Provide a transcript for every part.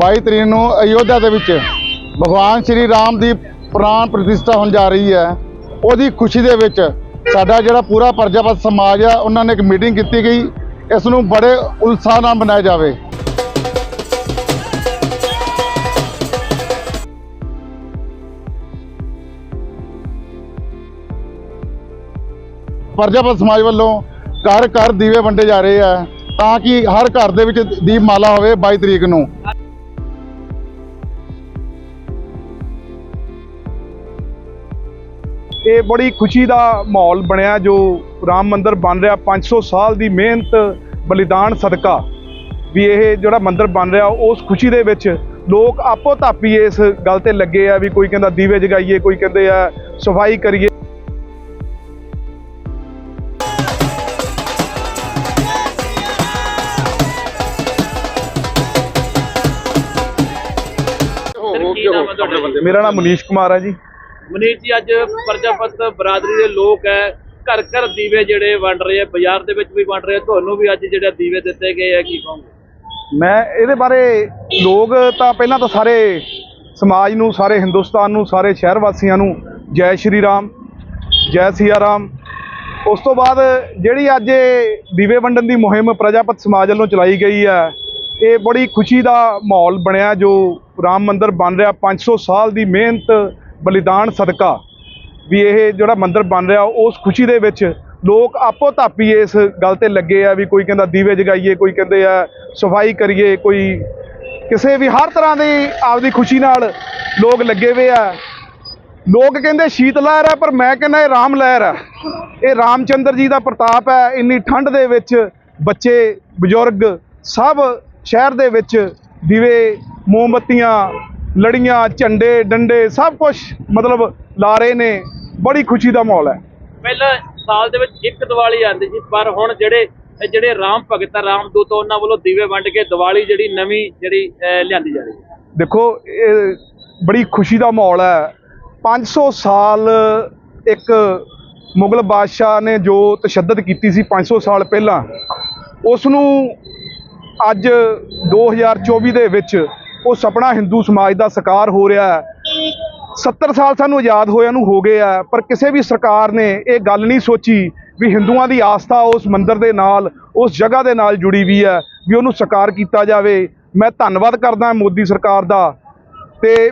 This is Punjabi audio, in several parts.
22 ਤਰੀਕ ਨੂੰ ਅਯੋਧਿਆ ਦੇ ਵਿੱਚ ਭਗਵਾਨ ਸ਼੍ਰੀ ਰਾਮ ਦੀ ਪ੍ਰਾਣ ਪ੍ਰਤਿਸ਼ਠਾ ਹੋਣ ਜਾ ਰਹੀ ਹੈ। ਉਹਦੀ ਖੁਸ਼ੀ ਦੇ ਵਿੱਚ ਸਾਡਾ ਜਿਹੜਾ ਪੂਰਾ ਪ੍ਰਜਾਪਤ ਸਮਾਜ ਆ ਉਹਨਾਂ ਨੇ ਇੱਕ ਮੀਟਿੰਗ ਕੀਤੀ ਗਈ। ਇਸ ਨੂੰ ਬੜੇ ਉਤਸ਼ਾਹ ਨਾਲ ਮਨਾਇਆ ਜਾਵੇ। ਪ੍ਰਜਾਪਤ ਸਮਾਜ ਵੱਲੋਂ ਘਰ ਘਰ ਦੀਵੇ ਵੰਡੇ ਜਾ ਰਹੇ ਆ ਤਾਂ ਕਿ ਹਰ ਘਰ ਦੇ ਵਿੱਚ ਦੀਪਮਾਲਾ ਹੋਵੇ 22 ਤਰੀਕ ਨੂੰ। ਇਹ ਬੜੀ ਖੁਸ਼ੀ ਦਾ ਮਾਹੌਲ ਬਣਿਆ ਜੋ ਰਾਮ ਮੰਦਿਰ ਬਣ ਰਿਹਾ। 500 ਸਾਲ ਦੀ ਮਿਹਨਤ ਬਲੀਦਾਨ ਸਦਕਾ ਵੀ ਇਹ ਜਿਹੜਾ ਮੰਦਿਰ ਬਣ ਰਿਹਾ ਉਸ ਖੁਸ਼ੀ ਦੇ ਵਿੱਚ ਲੋਕ ਆਪੋ ਧਾਪੀ ਇਸ ਗੱਲ ਤੇ ਲੱਗੇ ਆ ਵੀ ਕੋਈ ਕਹਿੰਦਾ ਦੀਵੇ ਜਗਾਈਏ ਕੋਈ ਕਹਿੰਦੇ ਆ ਸਫ਼ਾਈ ਕਰੀਏ? ਮੇਰਾ ਨਾਮ ਮਨੀਸ਼ ਕੁਮਾਰ ਹੈ ਜੀ। ਮਨੀਸ਼ ਜੀ, ਅੱਜ ਪ੍ਰਜਾਪਤ ਬਰਾਦਰੀ ਦੇ ਲੋਕ ਹੈ, ਘਰ ਘਰ ਦੀਵੇ ਜਿਹੜੇ ਵੰਡ ਰਹੇ ਆ, ਬਾਜ਼ਾਰ ਦੇ ਵਿੱਚ ਵੀ ਵੰਡ ਰਹੇ ਆ, ਤੁਹਾਨੂੰ ਵੀ ਅੱਜ ਜਿਹੜਾ ਦੀਵੇ ਦਿੱਤੇ ਗਏ ਆ, ਕੀ ਕਹੋਗੇ? ਮੈਂ ਇਹਦੇ ਬਾਰੇ ਲੋਕ ਤਾਂ ਪਹਿਲਾਂ ਤਾਂ ਸਾਰੇ ਸਮਾਜ ਨੂੰ, ਸਾਰੇ ਹਿੰਦੁਸਤਾਨ ਨੂੰ, ਸਾਰੇ ਸ਼ਹਿਰ ਵਾਸੀਆਂ ਨੂੰ ਜੈ ਸ਼੍ਰੀ ਰਾਮ, ਜੈ ਸਿਆ ਰਾਮ। ਉਸ ਤੋਂ ਬਾਅਦ ਜਿਹੜੀ ਅੱਜ ਇਹ ਦੀਵੇ ਵੰਡਣ ਦੀ ਮੁਹਿੰਮ ਪ੍ਰਜਾਪਤ ਸਮਾਜ ਵੱਲੋਂ ਚਲਾਈ ਗਈ ਹੈ, ਇਹ ਬੜੀ ਖੁਸ਼ੀ ਦਾ ਮਾਹੌਲ ਬਣਿਆ ਜੋ ਰਾਮ ਮੰਦਿਰ ਬਣ ਰਿਹਾ। 500 ਸਾਲ ਦੀ ਮਿਹਨਤ ਬਲੀਦਾਨ ਸਦਕਾ ਵੀ ਇਹ ਜਿਹੜਾ ਮੰਦਿਰ ਬਣ ਰਿਹਾ, ਉਸ ਖੁਸ਼ੀ ਦੇ ਵਿੱਚ ਲੋਕ ਆਪੋ ਧਾਪੀ ਇਸ ਗੱਲ ਤੇ ਲੱਗੇ ਆ ਵੀ ਕੋਈ ਕਹਿੰਦਾ ਦੀਵੇ ਜਗਾਈਏ, ਕੋਈ ਕਹਿੰਦੇ ਆ ਸਫ਼ਾਈ ਕਰੀਏ, ਕੋਈ ਕਿਸੇ ਵੀ ਹਰ ਤਰ੍ਹਾਂ ਦੀ ਆਪਦੀ ਖੁਸ਼ੀ ਨਾਲ ਲੋਕ ਲੱਗੇ ਹੋਏ ਆ। ਲੋਕ ਕਹਿੰਦੇ ਸ਼ੀਤ ਲਹਿਰ ਹੈ ਪਰ ਮੈਂ ਕਹਿੰਦਾ ਇਹ ਰਾਮ ਲਹਿਰ ਹੈ ਇਹ ਰਾਮਚੰਦਰ ਜੀ ਦਾ ਪ੍ਰਤਾਪ ਹੈ ਇੰਨੀ ਠੰਡ ਦੇ ਵਿੱਚ ਬੱਚੇ, ਬਜ਼ੁਰਗ ਸਭ ਸ਼ਹਿਰ ਦੇ ਵਿੱਚ ਦੀਵੇ, ਮੋਮਬੱਤੀਆਂ ਲੜੀਆਂ ਝੰਡੇ ਡੰਡੇ ਸਭ ਕੁਝ ਮਤਲਬ ਲਾ ਰਹੇ ਨੇ। ਬੜੀ ਖੁਸ਼ੀ ਦਾ ਮਾਹੌਲ ਹੈ। ਪਹਿਲਾਂ ਸਾਲ ਦੇ ਵਿੱਚ ਇੱਕ ਦੀਵਾਲੀ ਆਉਂਦੀ ਸੀ ਪਰ ਹੁਣ ਜਿਹੜੇ ਜਿਹੜੇ ਰਾਮ ਭਗਤ ਰਾਮ ਦੂਤ ਉਹਨਾਂ ਵੱਲੋਂ ਦੀਵੇ ਵੰਡ ਕੇ ਦੀਵਾਲੀ ਜਿਹੜੀ ਨਵੀਂ ਜਿਹੜੀ ਲਿਆਂਦੀ ਜਾ ਰਹੀ ਹੈ। ਦੇਖੋ ਇਹ ਬੜੀ ਖੁਸ਼ੀ ਦਾ ਮਾਹੌਲ ਹੈ। 500 ਸਾਲ ਇੱਕ ਮੁਗਲ ਬਾਦਸ਼ਾਹ ਨੇ ਜੋ ਤਸ਼ੱਦਦ ਕੀਤੀ ਸੀ 500 ਸਾਲ ਪਹਿਲਾਂ ਉਸ ਨੂੰ ਅੱਜ 2024 ਦੇ ਵਿੱਚ ਉਹ ਸੁਪਨਾ ਹਿੰਦੂ ਸਮਾਜ ਦਾ ਸਾਕਾਰ ਹੋ ਰਿਹਾ ਹੈ। 70 ਸਾਲ ਸਾਨੂੰ ਆਜ਼ਾਦ ਹੋਇਆ ਨੂੰ ਹੋ ਗਏ ਆ ਪਰ ਕਿਸੇ ਵੀ ਸਰਕਾਰ ਨੇ ਇਹ ਗੱਲ ਨਹੀਂ ਸੋਚੀ ਵੀ ਹਿੰਦੂਆਂ ਦੀ ਆਸਥਾ ਉਸ ਮੰਦਿਰ ਦੇ ਨਾਲ, ਉਸ ਜਗ੍ਹਾ ਦੇ ਨਾਲ ਜੁੜੀ ਵੀ ਹੈ, ਵੀ ਉਹਨੂੰ ਸਾਕਾਰ ਕੀਤਾ ਜਾਵੇ। ਮੈਂ ਧੰਨਵਾਦ ਕਰਦਾ ਮੋਦੀ ਸਰਕਾਰ ਦਾ ਤੇ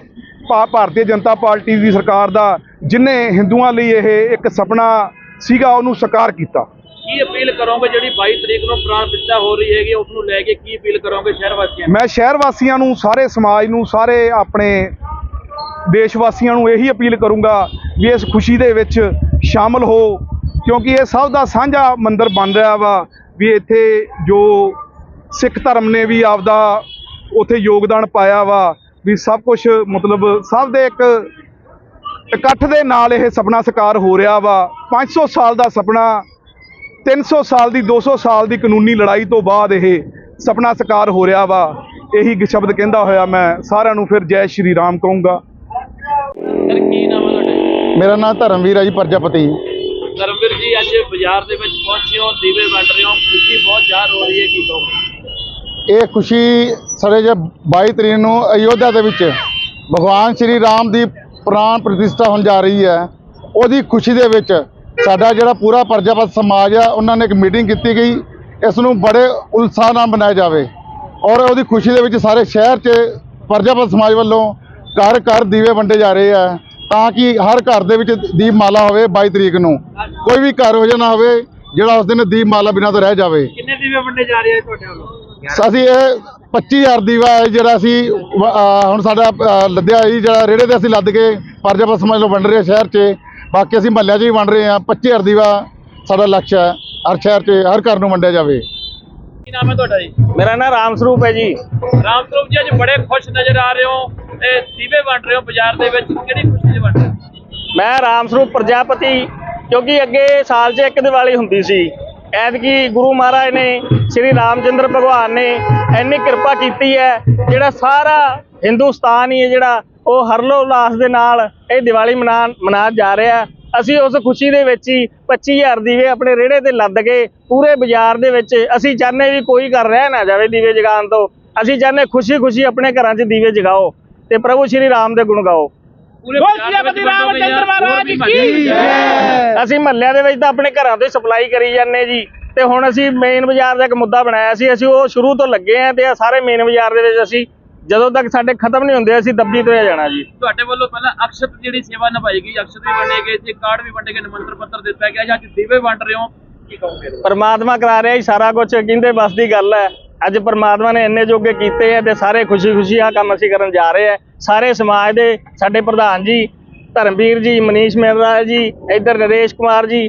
ਭਾ- ਭਾਰਤੀ ਜਨਤਾ ਪਾਰਟੀ ਦੀ ਸਰਕਾਰ ਦਾ, ਜਿਨੇ ਹਿੰਦੂਆਂ ਲਈ ਇਹ ਇੱਕ ਸੁਪਨਾ ਸੀਗਾ, ਉਹਨੂੰ ਸਾਕਾਰ ਕੀਤਾ। ਕੀ ਅਪੀਲ ਕਰੋਗੇ? ਜਿਹੜੀ 22 ਤਰੀਕ ਨੂੰ ਪ੍ਰਾਣ ਪ੍ਰਤਿਸ਼ਠਾ ਹੋ ਰਹੀ ਹੈਗੀ ਉਸ ਨੂੰ ਲੈ ਕੇ ਕੀ ਅਪੀਲ ਕਰੋਗੇ ਸ਼ਹਿਰ ਵਾਸੀਆਂ ਨੂੰ? ਮੈਂ ਸ਼ਹਿਰ ਵਾਸੀਆਂ ਨੂੰ, ਸਾਰੇ ਸਮਾਜ ਨੂੰ, ਸਾਰੇ ਆਪਣੇ ਦੇਸ਼ ਵਾਸੀਆਂ ਨੂੰ ਇਹੀ ਅਪੀਲ ਕਰੂੰਗਾ ਵੀ ਇਸ ਖੁਸ਼ੀ ਦੇ ਵਿੱਚ ਸ਼ਾਮਲ ਹੋ, ਕਿਉਂਕਿ ਇਹ ਸਭ ਦਾ ਸਾਂਝਾ ਮੰਦਿਰ ਬਣ ਰਿਹਾ ਵਾ ਵੀ ਇੱਥੇ ਜੋ ਸਿੱਖ ਧਰਮ ਨੇ ਵੀ ਆਪਦਾ ਉੱਥੇ ਯੋਗਦਾਨ ਪਾਇਆ ਵਾ, ਵੀ ਸਭ ਕੁਝ ਮਤਲਬ ਸਭ ਦੇ ਇੱਕ ਇਕੱਠ ਦੇ ਨਾਲ ਇਹ ਸੁਪਨਾ ਸਾਕਾਰ ਹੋ ਰਿਹਾ ਵਾ। 500 ਸਾਲ ਦਾ ਸੁਪਨਾ 300 ਸਾਲ ਦੀ 200 ਸਾਲ ਦੀ ਕਾਨੂੰਨੀ ਲੜਾਈ ਤੋਂ ਬਾਅਦ ਇਹ ਸੁਪਨਾ ਸਾਕਾਰ ਹੋ ਰਿਹਾ ਵਾ ਇਹੀ ਸ਼ਬਦ ਕਹਿੰਦਾ ਹੋਇਆ ਮੈਂ ਸਾਰਿਆਂ ਨੂੰ ਫਿਰ ਜੈ ਸ਼੍ਰੀ ਰਾਮ ਕਹੂੰਗਾ। ਸਰ ਕੀ ਨਾਮ ਹੈ ਤੁਹਾਡਾ? ਜੀ? ਮੇਰਾ ਨਾਮ ਧਰਮਵੀਰ ਹੈ ਜੀ ਪ੍ਰਜਾਪਤੀ। ਧਰਮਵੀਰ ਜੀ ਅੱਜ ਬਾਜ਼ਾਰ ਦੇ ਵਿੱਚ ਪਹੁੰਚੇ ਹੋ ਦੀਵੇ ਵੰਡ ਰਹੇ ਹੋ ਖੁਸ਼ੀ ਬਹੁਤ ਜ਼ਾਹਰ ਹੋ ਰਹੀ ਹੈ ਕੀ ਕਹੋਗੇ? ਇਹ ਖੁਸ਼ੀ ਸਾਰੇ ਜੇ 22 ਤਰੀਕ ਨੂੰ ਅਯੋਧਿਆ ਦੇ ਵਿੱਚ ਭਗਵਾਨ ਸ਼੍ਰੀ ਰਾਮ ਦੀ ਪ੍ਰਾਣ ਪ੍ਰਤਿਸ਼ਠਾ ਹੋਣ ਜਾ ਰਹੀ ਹੈ ਉਹਦੀ ਖੁਸ਼ੀ ਦੇ ਵਿੱਚ ਸਾਡਾ ਜਿਹੜਾ ਪੂਰਾ ਪ੍ਰਜਾਪਤ ਸਮਾਜ ਆ ਉਹਨਾਂ ਨੇ ਇੱਕ ਮੀਟਿੰਗ ਕੀਤੀ ਗਈ। ਇਸ ਨੂੰ ਬੜੇ ਉਤਸ਼ਾਹ ਨਾਲ ਮਨਾਇਆ ਜਾਵੇ। ਔਰ ਉਹਦੀ ਖੁਸ਼ੀ ਦੇ ਵਿੱਚ ਸਾਰੇ ਸ਼ਹਿਰ 'ਚ ਪ੍ਰਜਾਪਤ ਸਮਾਜ ਵੱਲੋਂ ਘਰ ਘਰ ਦੀਵੇ ਵੰਡੇ ਜਾ ਰਹੇ ਆ ਤਾਂ ਕਿ ਹਰ ਘਰ ਦੇ ਵਿੱਚ ਦੀਪਮਾਲਾ ਹੋਵੇ 22 ਤਰੀਕ ਨੂੰ। ਕੋਈ ਵੀ ਘਰ ਹੋ ਜਾ ਨਾ ਹੋਵੇ ਜਿਹੜਾ ਉਸ ਦਿਨ ਦੀਪਮਾਲਾ ਬਿਨਾਂ ਤੋਂ ਰਹਿ ਜਾਵੇ। ਕਿੰਨੇ ਦੀਵੇ ਵੰਡੇ ਜਾ ਰਹੇ ਆ ਤੁਹਾਡੇ ਵੱਲੋਂ? ਅਸੀਂ ਇਹ 25000 ਦੀਵਾ ਹੈ ਜਿਹੜਾ ਅਸੀਂ ਹੁਣ ਸਾਡਾ ਲੱਦਿਆ ਜੀ ਜਿਹੜਾ ਰੇੜੇ ਤੇ ਅਸੀਂ ਲੱਦ ਕੇ ਪਰਜਾਪਤ ਸਮਾਜ ਨੂੰ ਵੰਡ ਰਹੇ ਸ਼ਹਿਰ 'ਚ। ਬਾਕੀ ਅਸੀਂ ਮਹੱਲਿਆਂ 'ਚ ਵੀ ਵੰਡ ਰਹੇ ਹਾਂ 25000 ਦੀਵਾ ਸਾਡਾ ਲਕਸ਼ ਹੈ ਹਰ ਸ਼ਹਿਰ 'ਚ ਹਰ ਘਰ ਨੂੰ ਵੰਡਿਆ ਜਾਵੇ। ਕੀ ਨਾਮ ਹੈ ਤੁਹਾਡਾ ਜੀ? ਮੇਰਾ ਨਾਮ ਰਾਮ ਸਰੂਪ ਹੈ ਜੀ। ਰਾਮ ਸਰੂਪ ਜੀ ਅੱਜ ਬੜੇ ਖੁਸ਼ ਨਜ਼ਰ ਆ ਰਹੇ ਹੋ ਇਹ ਦੀਵੇ ਵੰਡ ਰਹੇ ਹੋ ਬਾਜ਼ਾਰ ਦੇ ਵਿੱਚ। ਕਿਹੜੀ ਖੁਸ਼ੀ ਦੇ ਵੰਡ ਰਹੇ ਮੈਂ ਰਾਮ ਸਰੂਪ ਪ੍ਰਜਾਪਤੀ ਕਿਉਂਕਿ ਅੱਗੇ ਸਾਲ 'ਚ ਇੱਕ ਦੀਵਾਲੀ ਹੁੰਦੀ ਸੀ। ਐਤਕੀ ਗੁਰੂ ਮਹਾਰਾਜ ਨੇ ਸ੍ਰੀ ਰਾਮਚੰਦਰ ਭਗਵਾਨ ਨੇ ਇੰਨੀ ਕਿਰਪਾ ਕੀਤੀ ਹੈ ਜਿਹੜਾ ਸਾਰਾ ਹਿੰਦੁਸਤਾਨ ਹੀ ਹੈ ਜਿਹੜਾ ਉਹ ਹਰਲੋ ਉਲਾਸ ਦੇ ਨਾਲ ਇਹ ਦੀਵਾਲੀ ਮਨਾ ਮਨਾ ਜਾ ਰਿਹਾ। ਅਸੀਂ ਉਸ ਖੁਸ਼ੀ ਦੇ ਵਿੱਚ ਹੀ 25000 ਦੀਵੇ ਆਪਣੇ ਰੇੜੇ ਤੇ ਲੱਦ ਕੇ ਪੂਰੇ ਬਾਜ਼ਾਰ ਦੇ ਵਿੱਚ ਅਸੀਂ ਚਾਹੁੰਦੇ ਵੀ ਕੋਈ ਘਰ ਰਹਿ ਨਾ ਜਾਵੇ ਦੀਵੇ ਜਗਾਉਣ ਤੋਂ। ਅਸੀਂ ਚਾਹੁੰਦੇ ਖੁਸ਼ੀ-ਖੁਸ਼ੀ ਆਪਣੇ ਘਰਾਂ 'ਚ ਦੀਵੇ ਜਗਾਓ ਤੇ ਪ੍ਰਭੂ ਸ਼੍ਰੀ ਰਾਮ ਦੇ ਗੁਣ ਗਾਓ। ਅਸੀਂ ਮਹੱਲਿਆਂ ਦੇ ਵਿੱਚ ਤਾਂ ਆਪਣੇ ਘਰਾਂ ਤੋਂ ਹੀ ਸਪਲਾਈ ਕਰੀ ਜਾਂਦੇ ਜੀ। ਤੇ ਹੁਣ ਅਸੀਂ ਮੇਨ ਬਾਜ਼ਾਰ ਦਾ ਇੱਕ ਮੁੱਦਾ ਬਣਾਇਆ ਸੀ। ਅਸੀਂ ਉਹ ਸ਼ੁਰੂ ਤੋਂ ਲੱਗੇ ਆਂ ਤੇ ਆ ਸਾਰੇ ਮੇਨ ਬਾਜ਼ਾਰ ਦੇ ਵਿੱਚ ਅਸੀਂ ਜਦੋਂ ਤੱਕ ਸਾਡੇ ਖਤਮ ਨਹੀਂ ਹੁੰਦੇ ਅਸੀਂ ਦੱਬੀ ਤੁਰਿਆ ਜਾਣਾ ਜੀ। ਤੁਹਾਡੇ ਵੱਲੋਂ ਪਹਿਲਾਂ ਅਕਸ਼ਤ ਜਿਹੜੀ ਸੇਵਾ ਨਿਭਾਈ ਗਈ ਅਕਸ਼ਤ ਵੀ ਵੰਡੇ ਗਏ ਤੇ ਕਾਰਡ ਵੀ ਵੰਡੇ ਗਏ ਨਿਮੰਤਰ ਪੱਤਰ ਦਿੱਤਾ ਗਿਆ ਜਾਂ ਦੀਵੇ ਵੰਡ ਰਹੇ ਹੋ ਕੀ ਕਹੋਗੇ? ਪਰਮਾਤਮਾ ਕਰਾ ਰਿਹਾ ਜੀ ਸਾਰਾ ਕੁਝ ਕਹਿੰਦੇ ਬਸ ਦੀ ਗੱਲ ਹੈ। ਅੱਜ ਪਰਮਾਤਮਾ ਨੇ ਇੰਨੇ ਜੋਗੇ ਕੀਤੇ ਆ ਤੇ ਸਾਰੇ ਖੁਸ਼ੀ-ਖੁਸ਼ੀ ਆ ਕੰਮ ਅਸੀਂ ਕਰਨ ਜਾ ਰਹੇ ਆ ਸਾਰੇ ਸਮਾਜ ਦੇ ਸਾਡੇ ਪ੍ਰਧਾਨ ਜੀ ਧਰਮਵੀਰ ਜੀ ਮਨੀਸ਼ ਮਹਿਰਾ ਜੀ ਇੱਧਰ ਨਰੇਸ਼ ਕੁਮਾਰ ਜੀ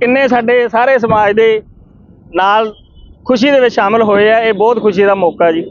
ਕਿੰਨੇ ਸਾਡੇ ਸਾਰੇ ਸਮਾਜ ਦੇ ਨਾਲ ਖੁਸ਼ੀ ਦੇ ਵਿੱਚ ਸ਼ਾਮਲ ਹੋਏ ਆ ਇਹ ਬਹੁਤ ਖੁਸ਼ੀ ਦਾ ਮੌਕਾ ਜੀ।